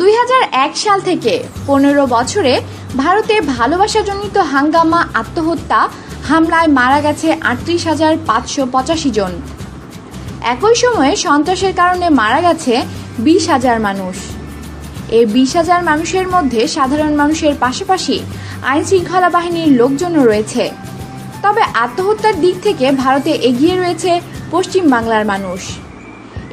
দুই হাজার এক সাল থেকে পনেরো বছরে ভারতে ভালোবাসাজনিত হাঙ্গামা, আত্মহত্যা হামলায় মারা গেছে আটত্রিশ হাজার পাঁচশো পঁচাশি জন। একই সময়ে সন্ত্রাসের কারণে মারা গেছে বিশ হাজার মানুষ। এই বিশ হাজার মানুষের মধ্যে সাধারণ মানুষের পাশাপাশি আইন শৃঙ্খলা বাহিনীর লোকজনও রয়েছে। তবে আত্মহত্যার দিক থেকে ভারতে এগিয়ে রয়েছে পশ্চিম বাংলার মানুষ।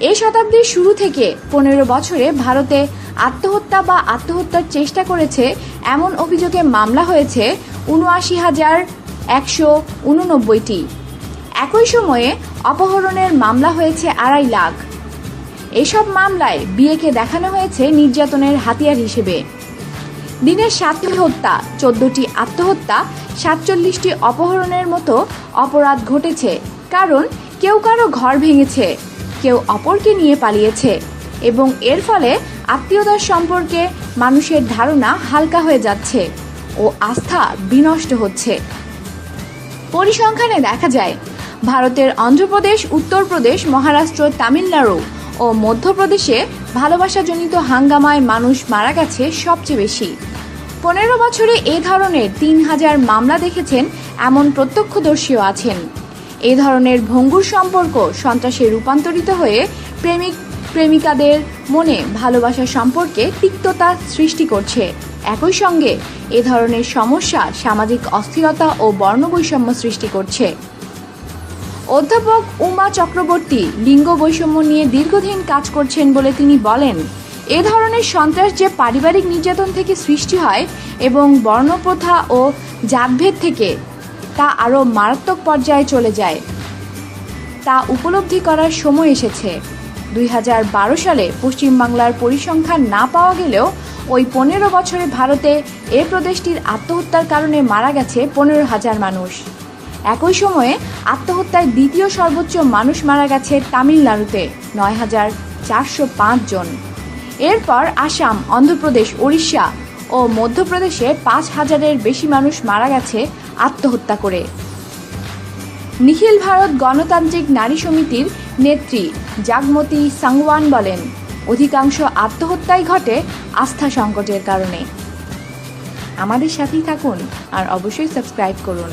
এই শতাব্দীর শুরু থেকে পনেরো বছরে ভারতে আত্মহত্যা বা আত্মহত্যার চেষ্টা করেছে এমন অভিযোগে মামলা হয়েছে উনআশি হাজার একশো উননব্বইটি। একই সময়ে অপহরণের মামলা হয়েছে আড়াই লাখ। এসব মামলায় বিয়েকে দেখানো হয়েছে নির্যাতনের হাতিয়ার হিসেবে। দিনের সাতটি হত্যা, চোদ্দটি আত্মহত্যা, সাতচল্লিশটি অপহরণের মতো অপরাধ ঘটেছে। কারণ কেউ কারও ঘর ভেঙেছে। কেউ অপরকে নিয়ে পালিয়েছে এবং এর ফলে আত্মীয়তার সম্পর্কে মানুষের ধারণা হালকা হয়ে যাচ্ছে ও আস্থা বিনষ্ট হচ্ছে। পরিসংখ্যানে দেখা যায়, ভারতের অন্ধ্রপ্রদেশ, উত্তরপ্রদেশ, মহারাষ্ট্র, তামিলনাড়ু ও মধ্যপ্রদেশে ভালোবাসাজনিত হাঙ্গামায় মানুষ মারা গেছে সবচেয়ে বেশি। পনেরো বছরে এ ধরনের তিন হাজার মামলা দেখেছেন এমন প্রত্যক্ষদর্শীও আছেন। এ ধরনের ভঙ্গুর সম্পর্ক সন্ত্রাসে রূপান্তরিত হয়ে প্রেমিক প্রেমিকাদের মনে ভালোবাসা সম্পর্কে তিক্ততা সৃষ্টি করছে। একই সঙ্গে এ ধরনের সমস্যা সামাজিক অস্থিরতা ও বর্ণবৈষম্য সৃষ্টি করছে। অধ্যাপক উমা চক্রবর্তী লিঙ্গ বৈষম্য নিয়ে দীর্ঘদিন কাজ করছেন বলে তিনি বলেন, এ ধরনের সন্ত্রাস যে পারিবারিক নির্যাতন থেকে সৃষ্টি হয় এবং বর্ণপ্রথা ও জাতভেদ থেকে তা আরও মারাত্মক পর্যায়ে চলে যায়। তা উপলব্ধি করার সময় এসেছে। দুই হাজার বারো সালে পশ্চিমবাংলার পরিসংখ্যান না পাওয়া গেলেও ওই পনেরো বছরে ভারতে এ প্রদেশটির আত্মহত্যার কারণে মারা গেছে পনেরো হাজার মানুষ। একই সময়ে আত্মহত্যায় দ্বিতীয় সর্বোচ্চ মানুষ মারা গেছে তামিলনাড়ুতে নয় হাজার চারশো পাঁচ জন। এরপর আসাম, অন্ধ্রপ্রদেশ, ওড়িশা ও মধ্যপ্রদেশে পাঁচ হাজারের বেশি মানুষ মারা গেছে আত্মহত্যা করে। নিখিল ভারত গণতান্ত্রিক নারী সমিতির নেত্রী জাগমতি সাংওয়ান বলেন, অধিকাংশ আত্মহত্যাই ঘটে আস্থা সংকটের কারণে। আমাদের সাথেই থাকুন আর অবশ্যই সাবস্ক্রাইব করুন।